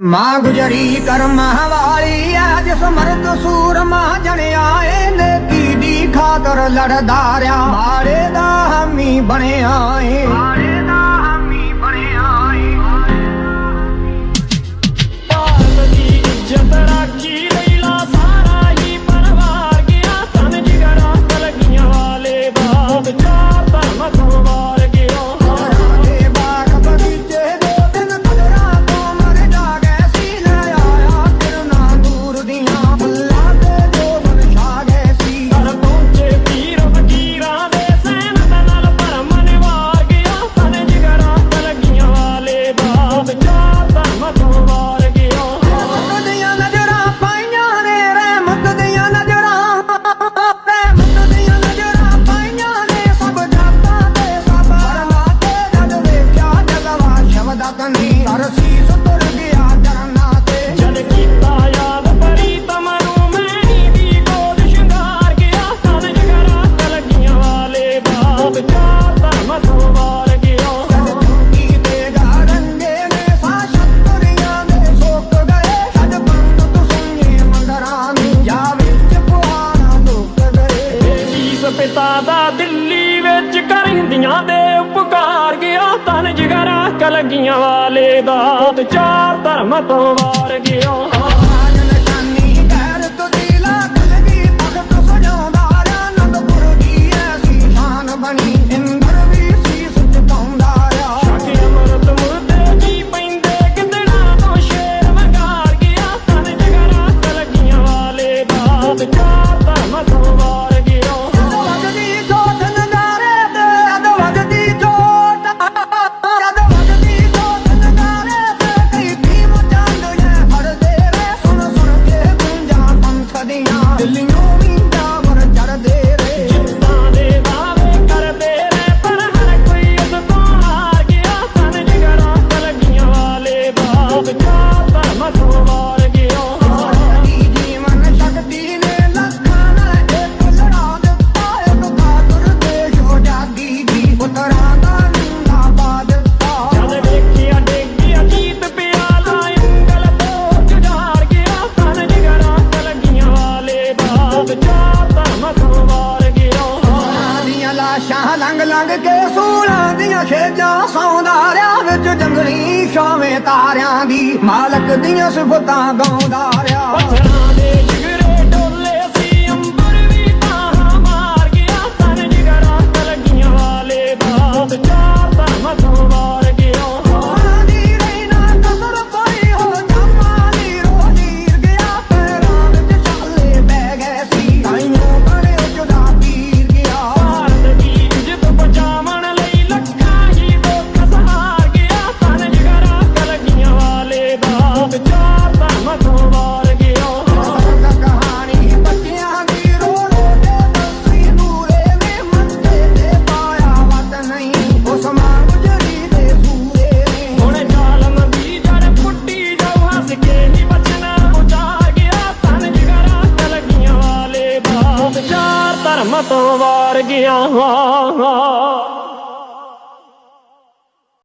ਮਾਂ ਗੁਜਰੀ ਕਰਮ ਹਵਾਲੀ ਆ ਜਿਸ ਮਰਦ ਸੂਰਮਾ ਜਣਿਆ ਏ ਨੇਕੀ ਦੀ ਖਾਤਰ ਲੜਦਾਰਿਆ ਮਾਰੇ ਦਾ ਹਮੀ ਬਣਿਆ ਏ। ਪਿਤਾ ਦਾ ਦਿੱਲੀ ਵਿੱਚ ਕਰਿੰਦੀਆਂ ਦੇ ਉਪਕਾਰ ਗਿਆ ਤਨ ਜਿਗਰਾ ਕਲਗੀਆਂ ਵਾਲੇ ਦਾ। ਤੇ ਚਾਰ ਧਰਮ ਤੋਂ ਵਾਰ ਗਿਆ। I'm ਲੰਘ ਕੇ ਸੂਲਾਂ ਦੀਆਂ ਛੇਜਾਂ ਸੌਂਦਾ ਰਿਆ ਵਿੱਚ ਜੰਗਲੀ ਛਾਵੇਂ ਤਾਰਿਆਂ ਦੀ, ਮਾਲਕ ਦੀਆਂ ਸਿਫਤਾਂ ਗਾਉਂਦਾ ਰਿਆ ਦੇ ਜਿਗਰ ਮਤ ਵਾਰ ਗਿਆ ਹਾਂ